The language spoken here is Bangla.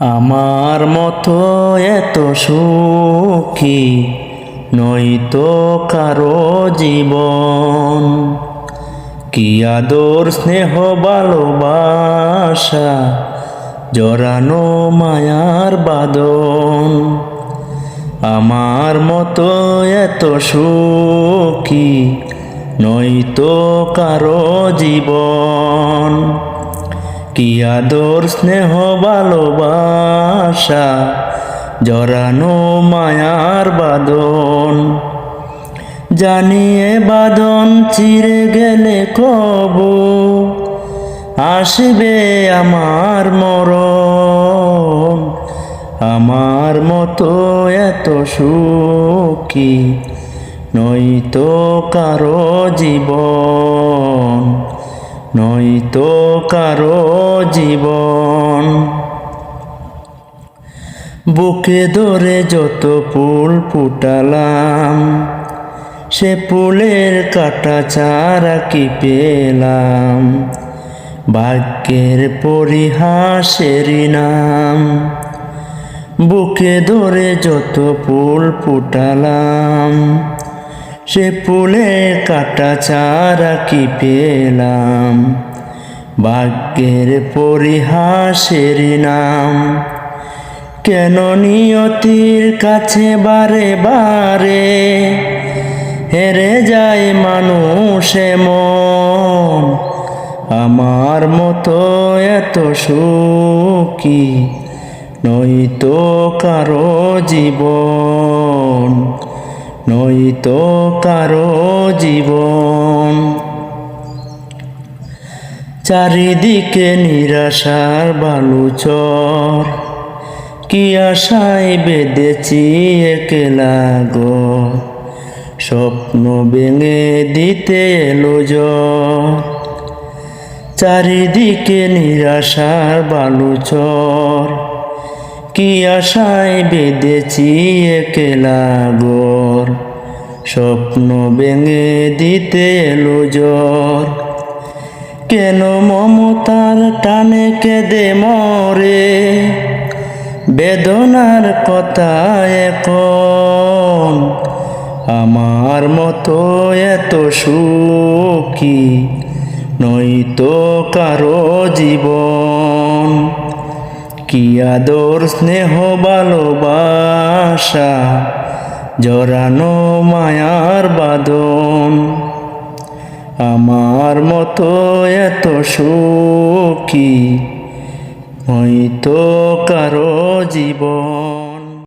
আমার মতো এত সুখী নয়তো কারও জীবন। কি আদর, স্নেহ, ভালোবাসা জড়ানো মায়ার বাদন আমার মতো এত সুখী নয়তো কারও জীবন। কি আদর, স্নেহ, ভালোবাসা, জড়ানো মায়ার বাদন জানিয়ে বাদন চিরে গেলে কব, আসবে আমার মরণ। আমার মতো এত সুখী নয়তো কারও জীবন। নয়তো কারও জীবন। বুকে ধরে যত ফুল ফুটালাম, সে ফুলের কাটা চারা কি পেলাম? ভাগ্যের পরিহাসের নাম। বুকে ধরে যত ফুল ফুটালাম সে ফুলের কাটা চারা কি পেলাম? ভাগ্যের পরিহাসের নাম। কেন নিয়তির কাছে বারে বারে হেরে যায় মানুষ মন? আমার মতো এত সুখী নয়তো কারও জীবন। নয়তো কারও জীবন। চারিদিকে নিরাশার বালুচর, কি আশায় বেঁধেছি একলা গো? স্বপ্ন ভেঙে দিতে এলো চারিদিকে নিরাশার বালুচর কি আশায় বেঁধেছি একলা গোর? স্বপ্ন ভেঙে দিতে এলো জ্বর। কেন মমতার টানে কেঁদে মরে? বেদনার কথা এখন। আমার মতো এত সুখী নয়তো কারও জীবন। কি আদর স্নেহ ভালোবাসা জড়ানো মায়ার বাদন আমার মতো এত সুখী হয়তো কারও জীবন।